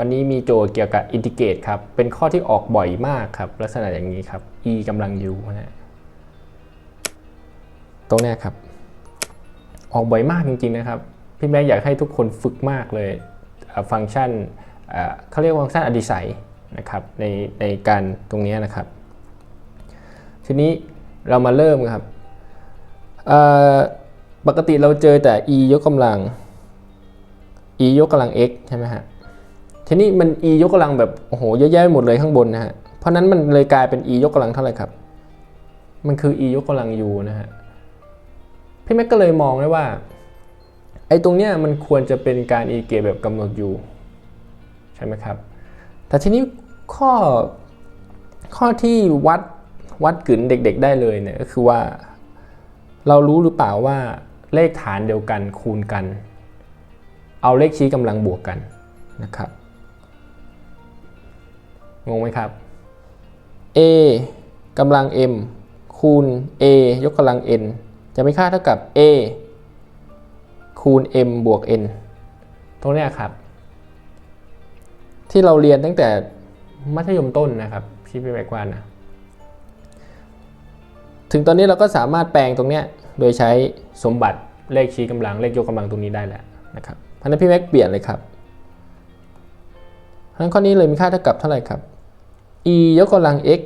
วันนี้มีโจทย์เกี่ยวกับอินทิเกรตครับ เป็นข้อที่ออกบ่อยมากครับ ลักษณะอย่างนี้ครับ e กำลัง u นะตรงนี้ครับ ออกบ่อยมากจริง ๆ นะครับ พี่แม็กอยากให้ทุกคนฝึกมากเลยฟังก์ชันเขาเรียกว่าฟังก์ชันอดิสัยนะครับในในการตรงนี้นะครับ ทีนี้เรามาเริ่มครับปกติเราเจอแต่ e ยกกำลัง e ยกกำลัง x ใช่ไหมฮะ ทีนี้มัน e ยกกำลังแบบโอ้โหเยอะแยะไปหมดเลยข้างบนนะฮะ เพราะนั้นมันเลยกลายเป็น e ยกกำลังเท่าไหร่ครับ มันคือ e ยกกำลัง u นะฮะ พี่แม็กก็เลยมองได้ว่าไอ้ตรงเนี้ยมันควรจะเป็นการ e เกแบบกำหนด u ใช่ไหมครับ แต่ทีนี้ข้อข้อที่วัดวัดกึนเด็กๆได้เลยเนี่ยก็คือว่าเรารู้หรือเปล่าว่าเลขฐานเดียวกันคูณกัน เอาเลขชี้กำลังบวกกันนะครับ งงไหมครับ a กำลัง m คูณ a ยกกำลัง n จะมีค่าเท่ากับ a คูณ m บวก n ตรงนี้ครับ ที่เราเรียนตั้งแต่มัธยมต้นนะครับที่พี่แบกวานนะถึงตอนนี้เราก็สามารถแปลงตรงนี้โดยใช้สมบัติเลขชี้กำลังเลขยกกำลังตรงนี้ได้แล้วนะครับพราะฉะนั้นพี่แม็กเปลี่ยนเลยครับเพราะฉะนั้นข้อนี้เลยมีค่าเท่ากับเท่าไหร่ครับ e ยกกำลัง x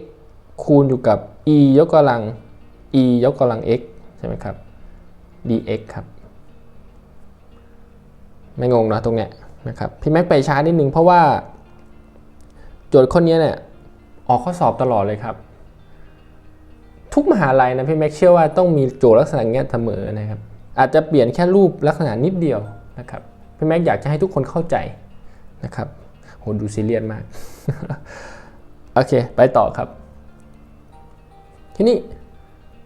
คูณอยู่กับ e ยกกำลัง e ยกกำลัง x ใช่ไหมครับ dx ครับ ไม่งงนะตรงเนี้ยนะครับพี่แม็กไปช้านิดนึงเพราะว่า โจทย์ข้อนี้เนี่ยออกข้อสอบตลอดเลยครับ ทุกมหาลัยนะพี่แม็กเชื่อว่าต้องมีโจทย์ลักษณะเงี้ยเสมอนะครับ อาจจะเปลี่ยนแค่รูปลักษณะนิดเดียวนะครับพี่แม็กอยากจะให้ทุกคนเข้าใจนะครับโหดูซีเรียสมาก โอเค ไปต่อครับ ทีนี้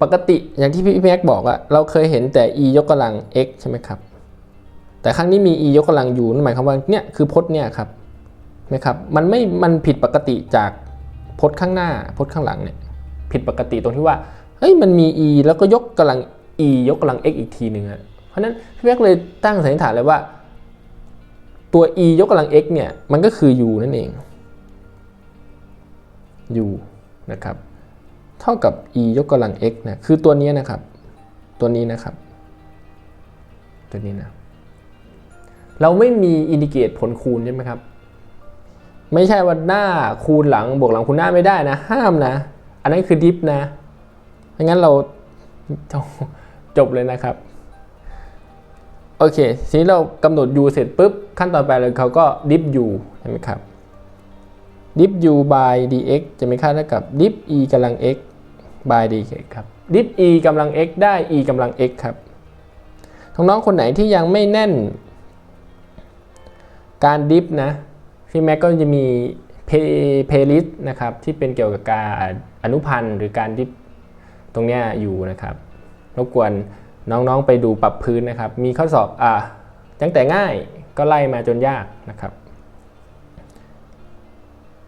ปกติอย่างที่พี่แม็กบอกอะเราเคยเห็นแต่ e ยกกำลัง x ใช่ไหมครับ แต่ครั้งนี้มี e ยกกำลัง u นั่นหมายความว่าเนี่ยคือพจน์เนี่ยครับนะครับมันไม่มันผิดปกติจากพจน์ข้างหน้าพจน์ข้างหลังเนี่ยผิดปกติตรงที่ว่าเฮ้ยมันมี e แล้วก็ยกกำลัง e ยกกำลัง x อีกทีหนึ่งอะเพราะฉะนั้นพี่แม็กเลยตั้งสันนิษฐานเลยว่า ตัว e ยกกำลัง x เนี่ยมันก็คือ u นั่นเอง u นะครับเท่ากับ e ยกกำลัง x นะคือตัวนี้นะครับ ตัวนี้นะครับ ตัวนี้นะเราไม่มีอินดิเกตผลคูณใช่ไหมครับ ไม่ใช่ว่าหน้าคูณหลังบวกหลังคูณหน้าไม่ได้นะ ห้ามนะ อันนั้นคือดิฟนะไม่งั้นเราจบเลยนะครับโอเคทีนี้เรากำหนด u เสร็จปุ๊บ ขั้นตอนไปเลยเขาก็ดิฟ u ใช่ไหมครับ ดิฟ u by dx จะมีค่าเท่ากับดิฟ e กำลัง x by dx ครับดิฟ e กำลัง x ได้ e กำลัง x ครับน้องๆคนไหนที่ยังไม่แน่น การดิฟนะพี่แม็กก็จะมีเพลย์ลิสต์นะครับที่เป็นเกี่ยวกับการอนุพันธ์หรือการดิฟตรงเนี้ยอยู่นะครับรบกวนน้องๆไปดูปรับพื้นนะครับ มีข้อสอบอะตั้งแต่ง่ายก็ไล่มาจนยากนะครับ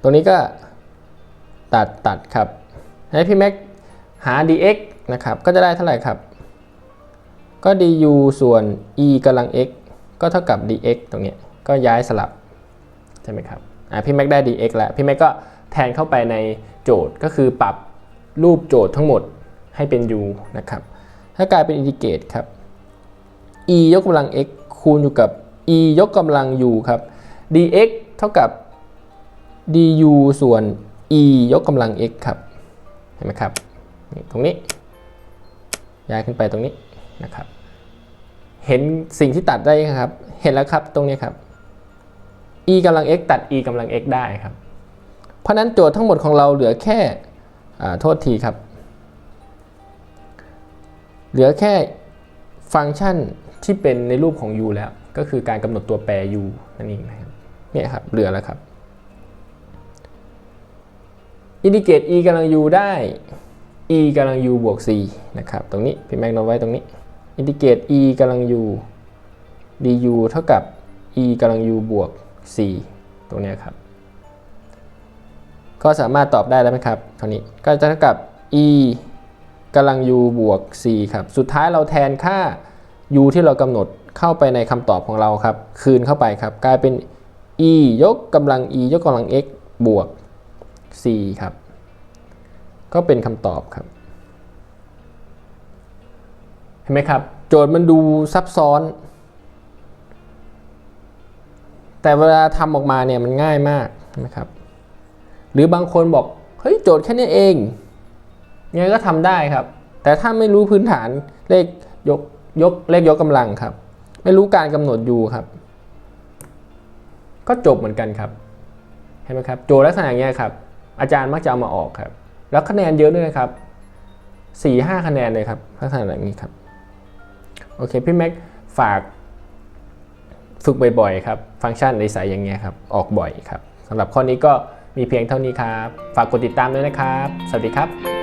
ตรงนี้ก็ตัดตัดครับ ให้พี่แม็กหา dx นะครับ ก็จะได้เท่าไหร่ครับ ก็ du ส่วน e กำลัง x ก็เท่ากับ dx ตรงนี้ก็ย้ายสลับ ใช่ไหมครับ อะพี่แม็กได้ dx แล้ว พี่แม็กก็แทนเข้าไปในโจทย์ก็คือปรับรูปโจทย์ทั้งหมดให้เป็น u นะครับ ถ้ากลายเป็นอินทิเกรตครับ e ยกกำลัง x คูณอยู่กับ e ยกกำลัง u ครับ dx เท่ากับ du ส่วน e ยกกำลัง x ครับ เห็นไหมครับ ตรงนี้ ย้ายขึ้นไปตรงนี้นะครับ เห็นสิ่งที่ตัดได้ครับ เห็นแล้วครับตรงนี้ครับ e กำลัง x ตัด e กำลัง x ได้ครับ เพราะนั้นโจทย์ทั้งหมดของเราเหลือแค่โทษทีครับ เหลือแค่ฟังก์ชันที่เป็นในรูปของ u แล้ว ก็คือการกำหนดตัวแปร u นั่นเองนะครับ เนี่ยครับ เหลือแล้วครับ อินดิเกต e กำลัง u ได้ e กำลัง u บวก c นะครับ ตรงนี้พี่แม็กโน้ตไว้ตรงนี้ อินดิเกต e กำลัง u du เท่ากับ e กำลัง u บวก c ตรงนี้ครับ ก็สามารถตอบได้แล้วไหมครับเท่านี้ก็จะเท่ากับ e กำลัง u บวก c ครับ สุดท้ายเราแทนค่า u ที่เรากำหนดเข้าไปในคำตอบของเราครับ คืนเข้าไปครับ กลายเป็น e ยกกำลัง e ยกกำลัง x บวก c ครับ ก็เป็นคำตอบครับ เห็นไหมครับ โจทย์มันดูซับซ้อน แต่เวลาทำออกมาเนี่ยมันง่ายมากนะครับ หรือบางคนบอก เฮ้ย โจทย์แค่นี้เองยังไงก็ทำได้ครับ แต่ถ้าไม่รู้พื้นฐานเลขยกยกเลขยกกำลังครับ ไม่รู้การกำหนดยูครับ ก็จบเหมือนกันครับเห็นไหมครับ โจทย์ลักษณะอย่างเงี้ยครับ อาจารย์มักจะเอามาออกครับ แล้วคะแนนเยอะด้วยนะครับ4ี่ห้าคะแนนเลยครับลักษณะแบบนี้ครับ โอเค พี่แม็กฝากฝึกบ่อยๆครับ ฟังก์ชันในสายอย่างเงี้ยครับ ออกบ่อยครับสำหรับข้อนี้ก็มีเพียงเท่านี้ครับ ฝากกดติดตามด้วยนะครับ สวัสดีครับ